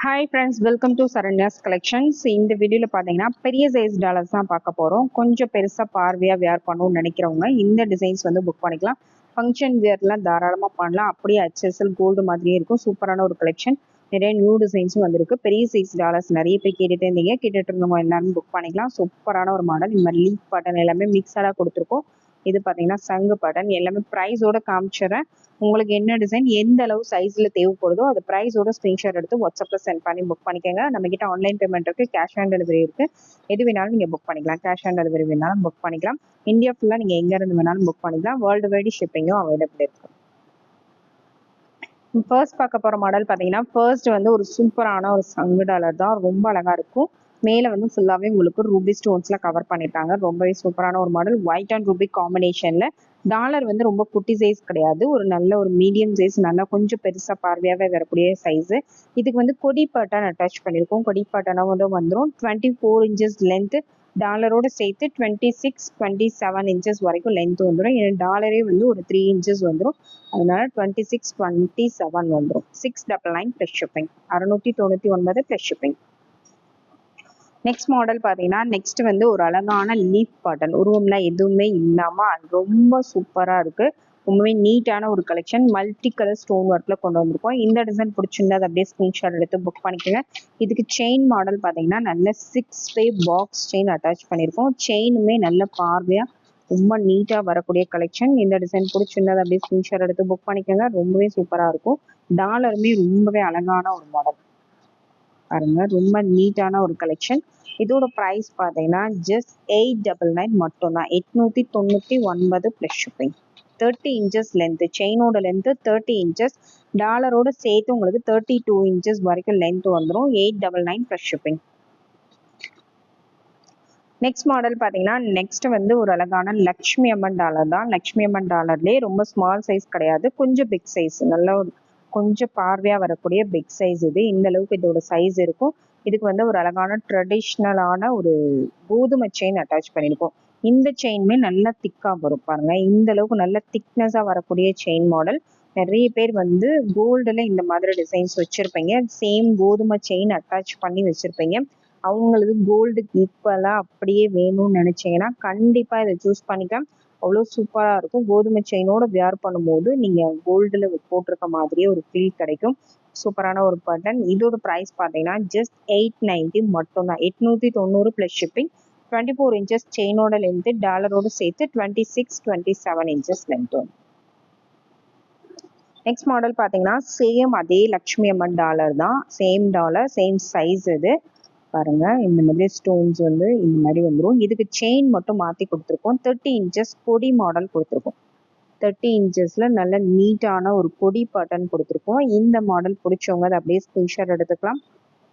Hi friends welcome to Saranya's collections இந்த வீடியோவில் பார்த்தீங்கன்னா பெரிய சைஸ் டாலர்ஸ் தான் பார்க்க போகிறோம் கொஞ்சம் பெருசாக பார்வையாக வேர் பண்ணணும்னு நினைக்கிறவங்க இந்த டிசைன்ஸ் வந்து புக் பண்ணிக்கலாம். ஃபங்க்ஷன் வேர்லாம் தாராளமாக பண்ணலாம். அப்படியே ஹெச்எஸ்எல் கோல்டு மாதிரியே இருக்கும். சூப்பரான ஒரு கலெக்ஷன் நிறைய நியூ டிசைன்ஸும் வந்திருக்கு. பெரிய சைஸ் டாலர்ஸ் நிறைய பேர் கேட்டுட்டே இருந்தீங்க. கேட்டுட்டு இருந்தவங்க எல்லாரும் புக் பண்ணிக்கலாம். சூப்பரான ஒரு மாடல் இந்த மாதிரி லீக் பட்டன் எல்லாமே மிக்சடாக கொடுத்துருக்கோம். இது பார்த்தீங்கன்னா சங்கு பட்டன். எல்லாமே ப்ரைஸோட காமிச்சிடறேன். உங்களுக்கு என்ன டிசைன் எந்த அளவு சைஸில் தேவைப்படுதோ அது ப்ரைஸோட ஸ்க்ரீன்ஷாட் எடுத்து வாட்ஸ்அப்பில் சென்ட் பண்ணி புக் பண்ணிக்கோங்க. நம்ம கிட்ட ஆன்லைன் பேமெண்ட் இருக்குது கேஷ் ஆன் டெலிவரி இருக்குது எது வேணாலும் நீங்கள் புக் பண்ணிக்கலாம். கேஷ் ஆன் டெலிவரி வேணாலும் புக் பண்ணிக்கலாம். இந்தியா ஃபுல்லாக நீங்கள் எங்கேருந்து வேணாலும் புக் பண்ணிக்கலாம். வேர்ல்டு வைடு ஷிப்பிங்கும் அவைலபிள் இருக்குது ஃபர்ஸ்ட் பார்க்க போகிற மாடல் பார்த்தீங்கன்னா ஃபர்ஸ்ட் வந்து ஒரு சூப்பரான ஒரு சங்கு டாலர் தான். ரொம்ப அழகாக இருக்கும். மேலே வந்து ஃபுல்லாகவே உங்களுக்கு ரூபி ஸ்டோன்ஸில் கவர் பண்ணிட்டாங்க ரொம்பவே சூப்பரான ஒரு மாடல் ஒயிட் அண்ட் ரூபி காம்பினேஷனில் டாலர் வந்து ரொம்ப குட்டி சைஸ் கிடையாது. ஒரு நல்ல ஒரு மீடியம் சைஸ் நல்லா கொஞ்சம் பெருசாக பார்வையாகவே வரக்கூடிய சைஸு இதுக்கு வந்து கொடி பட்டன் அட்டாச் பண்ணியிருக்கோம் கொடி பட்டனாக வந்து வந்துடும் டுவெண்ட்டி ஃபோர் இன்ச்சஸ் லென்த்து டாலரோட சேர்த்து twenty six twenty seven inches வரைக்கும் லென்த் வந்துடும் ஏன்னா டாலரே வந்து ஒரு த்ரீ இன்ச்சஸ் வந்துடும் அதனால டுவெண்ட்டி சிக்ஸ் டுவெண்ட்டி செவன் வந்துடும் six double nine plus shipping அறுநூற்றி தொண்ணூற்றி ஒன்பது ப்ளஸ் ஷிப்பிங் நெக்ஸ்ட் மாடல் பார்த்தீங்கன்னா நெக்ஸ்ட் வந்து ஒரு அழகான லீஃப் பாட்டன் உருவம்லாம் எதுவுமே இல்லாமல் ரொம்ப சூப்பராக இருக்குது ரொம்பவே நீட்டான ஒரு கலெக்ஷன் மல்டி கலர் ஸ்டோன் ஒர்க்கில் கொண்டு வந்திருக்கோம். இந்த டிசைன் பிடிச்சிருந்தா அதை அப்படியே ஸ்க்ரீன்ஷாட் எடுத்து புக் பண்ணிக்கோங்க. இதுக்கு செயின் மாடல் பார்த்தீங்கன்னா நல்ல six way box chain attach பண்ணியிருக்கோம். செயினுமே நல்ல பார்வையாக ரொம்ப நீட்டாக வரக்கூடிய கலெக்ஷன் இந்த டிசைன் பிடிச்சிருந்தது அப்படியே ஸ்க்ரீன்ஷாட் எடுத்து புக் பண்ணிக்கோங்க. ரொம்பவே சூப்பராக இருக்கும். டாலருமே ரொம்பவே அழகான ஒரு மாடல் பாருங்க. ரொம்ப நீட்டான ஒரு கலெக்ஷன் இதோட ப்ரைஸ் பார்த்தீங்கன்னா ஜஸ்ட் எயிட் டபுள் நைன் மட்டும்தான். எட்நூற்றி தொண்ணூற்றி ஒன்பது plus shipping thirty inches length செயினோட length thirty inches டாலரோட சேர்த்து உங்களுக்கு தேர்ட்டி டூ இன்ச்சஸ் வரைக்கும் லென்த் வந்துடும் eight double nine plus shipping next model பார்த்தீங்கன்னா நெக்ஸ்ட் வந்து ஒரு அழகான லக்ஷ்மி அம்மன் டாலர் தான். லக்ஷ்மி அம்மன் டாலர்லேயே ரொம்ப ஸ்மால் சைஸ் கிடையாது. கொஞ்சம் பிக் சைஸ் நல்ல ஒரு கொஞ்சம் பார்வையாக வரக்கூடிய பிக் சைஸ் இது. இந்த அளவுக்கு இதோட சைஸ் இருக்கும். இதுக்கு வந்து ஒரு அழகான ட்ரெடிஷ்னலான ஒரு கோதுமை செயின் அட்டாச் பண்ணியிருக்கோம் இந்த செயினுமே நல்லா திக்காக வரும். பாருங்க இந்த அளவுக்கு நல்ல திக்னஸாக வரக்கூடிய செயின் மாடல் நிறைய பேர் வந்து கோல்டில் இந்த மாதிரி டிசைன்ஸ் வச்சுருப்பீங்க. சேம் கோதுமை செயின் அட்டாச் பண்ணி வச்சுருப்பீங்க. அவங்களுக்கு கோல்டுக்கு ஈக்குவலாக அப்படியே வேணும்னு நினச்சிங்கன்னா கண்டிப்பாக இதை சூஸ் பண்ணிக்க அவ்வளோ சூப்பராக இருக்கும். கோதுமை செயினோட வியர் பண்ணும்போது நீங்கள் கோல்டில் போட்டிருக்க மாதிரியே ஒரு ஃபீல் கிடைக்கும். சூப்பரான ஒரு பட்டன் இதோட ப்ரைஸ் பார்த்தீங்கன்னா ஜஸ்ட் எயிட் நைன்ட்டி மட்டும்தான். எட்நூற்றி தொண்ணூறு plus shipping twenty four inches செயினோட length டாலரோட சேர்த்து twenty six twenty seven inches length next model பார்த்தீங்கன்னா சேம் அதே லக்ஷ்மி அம்மன் டாலர் தான். சேம் டாலர் சேம் சைஸ் இது. பாருங்க. இந்த மாதிரி ஸ்டோன்ஸ் வந்து இந்த மாதிரி வந்துடும் இதுக்கு செயின் மட்டும் மாற்றி கொடுத்துருக்கோம். தேர்ட்டி இன்ச்சஸ் கொடி மாடல் கொடுத்துருக்கோம். தேர்ட்டி இன்ச்சஸில் நல்ல நீட்டான ஒரு கொடி பட்டன் கொடுத்துருக்கோம். இந்த மாடல் பிடிச்சவங்க அதை அப்படியே ஸ்க்ரீன்ஷாட் எடுத்துக்கலாம்.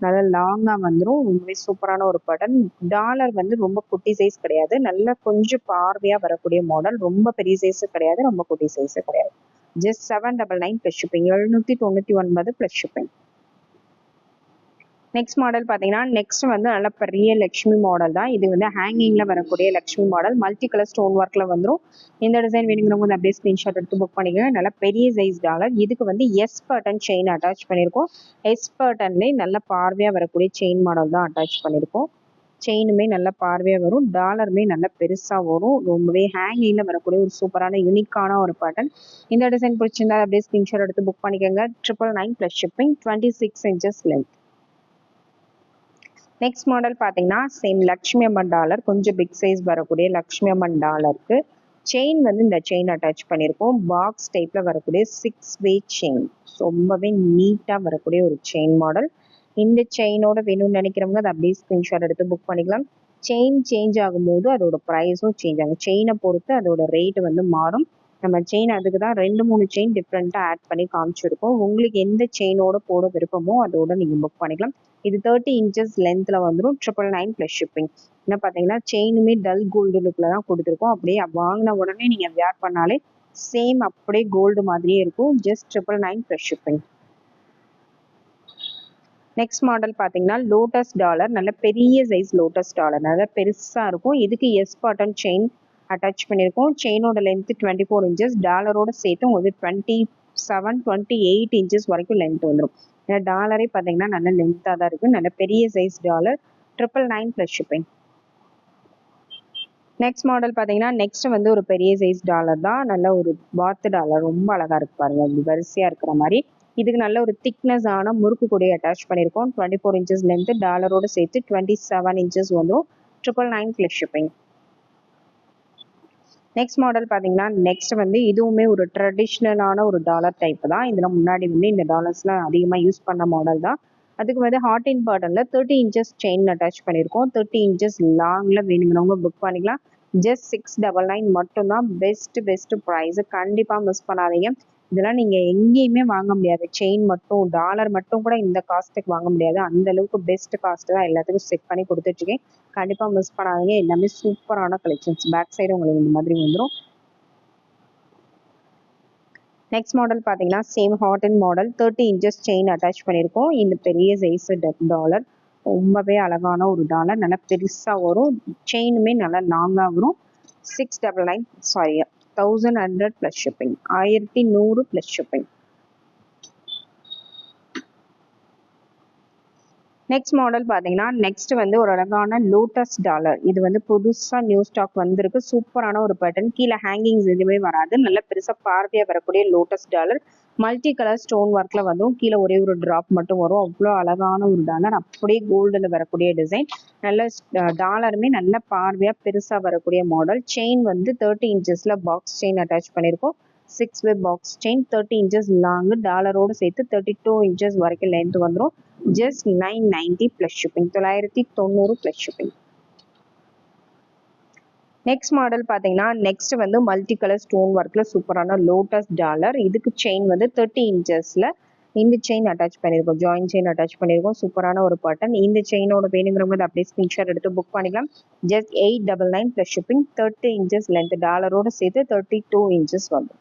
நல்லா லாங்காக வந்துடும் ரொம்பவே சூப்பரான ஒரு பட்டன் டாலர் வந்து ரொம்ப குட்டி சைஸ் கிடையாது. நல்ல கொஞ்சம் பார்வையாக வரக்கூடிய மாடல் ரொம்ப பெரிய சைஸு கிடையாது. ரொம்ப குட்டி சைஸும் கிடையாது. Just seven double nine plus shipping எழுநூற்றி தொண்ணூற்றி ஒன்பது ப்ளஸ் ஷிப்பிங் நெக்ஸ்ட் மாடல் பார்த்தீங்கன்னா நெக்ஸ்ட் வந்து நல்ல பெரிய லக்ஷ்மி மாடல் தான். இது வந்து ஹேங்கிங்கில் வரக்கூடிய Lakshmi model multi colour stone ஒர்க்கில் வந்துடும் இந்த டிசைன் வேணுங்கிறவங்க வந்து அப்படியே ஸ்க்ரீன்ஷாட் எடுத்து புக் பண்ணிக்கோங்க. நல்ல பெரிய சைஸ் டாலர் இதுக்கு வந்து எஸ் பர்டன் செயின் அட்டாச் பண்ணியிருக்கோம் எஸ் பட்டன்லேயே நல்ல பார்வையாக வரக்கூடிய செயின் மாடல் தான் அட்டாச் பண்ணியிருக்கோம் செயினுமே நல்ல பார்வையாக வரும். டாலருமே நல்ல பெருசாக வரும். ரொம்பவே ஹேங்கிங்கில் வரக்கூடிய ஒரு சூப்பரான யூனிக்கான ஒரு பேட்டர்ன் இந்த டிசைன் பிடிச்சிருந்தா அப்படியே ஸ்க்ரீன்ஷாட் எடுத்து புக் பண்ணிக்கோங்க. Triple nine plus shipping twenty six inches length next model பார்த்தீங்கன்னா சேம் லக்ஷ்மி அம்மன் டாலர் கொஞ்சம் பிக் சைஸ் வரக்கூடிய லக்ஷ்மி அம்மன் டாலருக்கு செயின் வந்து இந்த செயின் அட்டாச் பண்ணியிருக்கோம் பாக்ஸ் டைப்பில் வரக்கூடிய சிக்ஸ் வே செயின் ரொம்பவே நீட்டாக வரக்கூடிய ஒரு செயின் மாடல் இந்த செயினோட வேணும்னு நினைக்கிறவங்க அதை அப்படியே ஸ்க்ரீன்ஷாட் எடுத்து புக் பண்ணிக்கலாம். செயின் சேஞ்ச் ஆகும்போது அதோட ப்ரைஸும் சேஞ்ச் ஆகும். செயினை பொறுத்து அதோட ரேட் வந்து மாறும். நம்ம செயின் அதுக்கு தான் ரெண்டு மூணு செயின் டிஃப்ரெண்ட்டாக ஆட் பண்ணி காமிச்சிருக்கோம். உங்களுக்கு எந்த செயினோட போட விருப்பமோ அதோட நீங்கள் புக் பண்ணிக்கலாம். இது தேர்ட்டி இன்ச்சஸ் லென்த்தில் வந்துடும் ட்ரிபிள் நைன் ப்ளஸ் ஷிப்பிங் என்ன பார்த்தீங்கன்னா செயினுமே டல் கோல்டு லுக்கில் தான் கொடுத்துருக்கோம். அப்படியே வாங்கின உடனே நீங்கள் வேர் பண்ணாலே சேம் அப்படியே கோல்டு மாதிரியே இருக்கும். Just triple nine plus shipping next model பார்த்தீங்கன்னா லோட்டஸ் டாலர் நல்ல பெரிய சைஸ் லோட்டஸ் டாலர் நல்ல பெருசாக இருக்கும். இதுக்கு எஸ் பாட்டன் செயின் அட்டாச் பண்ணியிருக்கோம். செயினோட லென்த்து டுவெண்ட்டி ஃபோர் இன்ச்சஸ் டாலரோட சேர்த்து உங்களுக்கு twenty seven twenty eight inches வரைக்கும் லென்த் வந்துடும் ஏன்னா டாலரே பார்த்தீங்கன்னா நல்ல லென்த்தாக தான் இருக்கும் நல்ல பெரிய size dollar triple nine plus shipping next model பார்த்தீங்கன்னா நெக்ஸ்ட் வந்து ஒரு பெரிய சைஸ் டாலர் தான். நல்ல ஒரு பாத்து டாலர் ரொம்ப அழகாக இருக்கு பாருங்க. இப்படி இருக்கிற மாதிரி. இதுக்கு நல்ல ஒரு திக்னஸ் ஆன முறுக்கு கூட அட்டாச் பண்ணியிருக்கோம். டுவெண்ட்டி ஃபோர் இன்ச்சஸ் லென்த் டாலரோட சேர்த்து டுவெண்ட்டி செவன் இன்ச்சஸ் வந்துடும் triple nine plus shipping next model பார்த்தீங்கன்னா நெக்ஸ்ட் வந்து இதுவுமே ஒரு ட்ரெடிஷ்னலான ஒரு டாலர் டைப் தான். இதில் முன்னாடி வந்து இந்த டாலர்ஸ்லாம் அதிகமாக யூஸ் பண்ண மாடல் தான். அதுக்கு வந்து ஹார்ட் இன் பாட்டனில் தேர்ட்டி இன்ச்சஸ் செயின் அட்டாச் பண்ணியிருக்கோம் தேர்ட்டி இன்ச்சஸ் லாங்கில் வேணுங்கிறவங்க புக் பண்ணிக்கலாம். ஜஸ்ட் சிக்ஸ் டபுள் நைன் மட்டும்தான் பெஸ்ட் பெஸ்ட் ப்ரைஸ் கண்டிப்பாக மிஸ் பண்ணாதீங்க. இதெல்லாம் நீங்கள் எங்கேயுமே வாங்க முடியாது. செயின் மட்டும் டாலர் மட்டும் கூட இந்த காஸ்ட்டுக்கு வாங்க முடியாது. அந்த அளவுக்கு பெஸ்ட் காஸ்ட் தான் எல்லாத்துக்கும் செக் பண்ணி கொடுத்துட்ருக்கேன். கண்டிப்பாக மிஸ் பண்ணாதீங்க. எல்லாமே சூப்பரான கலெக்ஷன்ஸ் பேக் சைடு உங்களுக்கு இந்த மாதிரி வந்துடும் நெக்ஸ்ட் மாடல் பார்த்தீங்கன்னா same heart and model thirty inches chain attach பண்ணியிருக்கோம். இந்த பெரிய சைஸ் டாலர் ரொம்பவே அழகான ஒரு டாலர் நல்லா பெருசாக வரும். செயினுமே நல்லா லாங்காக வரும். Six double nine sorry thousand hundred plus shipping ஆயிரத்தி நூறு ப்ளஸ் ஷிப்பிங் நெக்ஸ்ட் மாடல் பார்த்தீங்கன்னா நெக்ஸ்ட் வந்து ஒரு அழகான லோட்டஸ் டாலர் இது வந்து புதுசாக நியூ ஸ்டாக் வந்திருக்கு. சூப்பரான ஒரு பேட்டர்ன் கீழே ஹேங்கிங்ஸ் எதுவுமே வராது. நல்ல பெருசாக பார்வையாக வரக்கூடிய lotus dollar multi colour stone ஒர்க்கில் வரும் கீழே ஒரே ஒரு ட்ராப் மட்டும் வரும். அவ்வளோ அழகான ஒரு டாலர் அப்படியே கோல்டில் வரக்கூடிய டிசைன் நல்ல டாலருமே நல்ல பார்வையாக பெருசாக வரக்கூடிய மாடல் செயின் வந்து தேர்ட்டி இன்ச்சஸில் பாக்ஸ் செயின் அட்டாச் பண்ணியிருக்கோம் six way box chain thirty inches long டாலரோடு சேர்த்து தேர்ட்டி டூ இன்ச்சஸ் வரைக்கும் லென்த் வந்துடும் just nine ninety plus shipping தொள்ளாயிரத்தி தொண்ணூறு ப்ளஸ் ஷிப்பிங் நெக்ஸ்ட் மாடல் பார்த்தீங்கன்னா நெக்ஸ்ட் வந்து மல்டி கலர் ஸ்டோன் ஒர்க்கில் சூப்பரான லோட்டஸ் டாலர் இதுக்கு செயின் வந்து தேர்ட்டி இன்ச்சஸில் இந்த செயின் அட்டாச் பண்ணியிருக்கோம் ஜாயின் செயின் அட்டாச் பண்ணியிருக்கோம் சூப்பரான ஒரு பட்டன் இந்த செயினோட வேணுங்கிறவங்க அப்படியே ஸ்க்ரீன்ஷாட் எடுத்து புக் பண்ணிக்கலாம். Just eight double nine plus shipping thirty inches length டாலரோட சேர்த்து தேர்ட்டி டூ இன்ச்சஸ் வந்து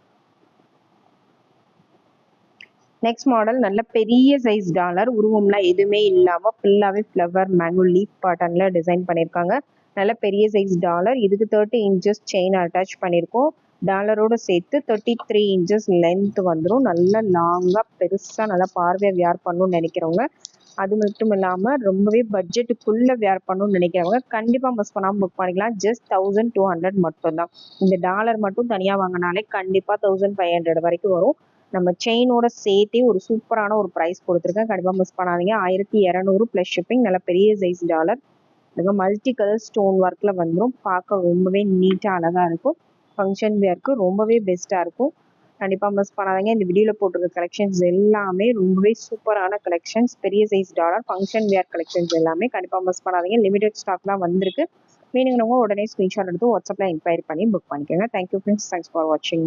நெக்ஸ்ட் மாடல் நல்ல பெரிய சைஸ் டாலர் உருவம்லாம் எதுவுமே இல்லாமல் ஃபுல்லாகவே ஃப்ளவர் மேங்கோ லீஃப் பேட்டர்னில் டிசைன் பண்ணியிருக்காங்க நல்ல பெரிய சைஸ் டாலர் இதுக்கு தேர்ட்டி இன்ச்சஸ் செயின் அட்டாச் பண்ணியிருக்கோம் டாலரோட சேர்த்து தேர்ட்டி த்ரீ இன்ச்சஸ் லென்த் வந்துடும் நல்லா லாங்காக பெருசாக நல்லா பார்வையாக வியர் பண்ணணும்னு நினைக்கிறவங்க. அது மட்டும் இல்லாமல் ரொம்பவே பட்ஜெட்டுக்குள்ளே வியர் பண்ணணும்னு நினைக்கிறவங்க கண்டிப்பாக மிஸ் பண்ணாமல் புக் பண்ணிக்கலாம். ஜஸ்ட் தௌசண்ட் டூ ஹண்ட்ரட் மட்டும்தான். இந்த டாலர் மட்டும் தனியாக வாங்கினாலே கண்டிப்பாக தௌசண்ட் ஃபைவ் ஹண்ட்ரட் வரைக்கும் வரும். நம்ம செயினோட சேர்த்தே ஒரு சூப்பரான ஒரு ப்ரைஸ் கொடுத்துருக்கேன். கண்டிப்பாக மிஸ் பண்ணாதீங்க. ஆயிரத்தி இரநூறு ப்ளஸ் ஷிப்பிங் நல்ல பெரிய சைஸ் டாலர் அதுக்கு மல்டி கலர் ஸ்டோன் ஒர்க்கில் வந்துடும் பார்க்க ரொம்பவே நீட்டாக அழகாக இருக்கும். ஃபங்க்ஷன் வேர்க்கு ரொம்பவே பெஸ்ட்டாக இருக்கும். கண்டிப்பாக மிஸ் பண்ணாதீங்க. இந்த வீடியோவில் போட்டிருக்க கலெக்ஷன்ஸ் எல்லாமே ரொம்பவே சூப்பரான கலெக்ஷன்ஸ் பெரிய size dollar function wear collections எல்லாமே கண்டிப்பாக மிஸ் பண்ணாதீங்க. லிமிடெட் ஸ்டாக் தான் வந்திருக்கு. வேணுங்கிறவங்க உடனே ஸ்க்ரீன்ஷாட் எடுத்து வாட்ஸ்அப்பில் என்கொயரி பண்ணி புக் பண்ணிக்கோங்க. தேங்க்யூ ஃப்ரெண்ட்ஸ் தேங்க்ஸ் ஃபார் வாட்சிங்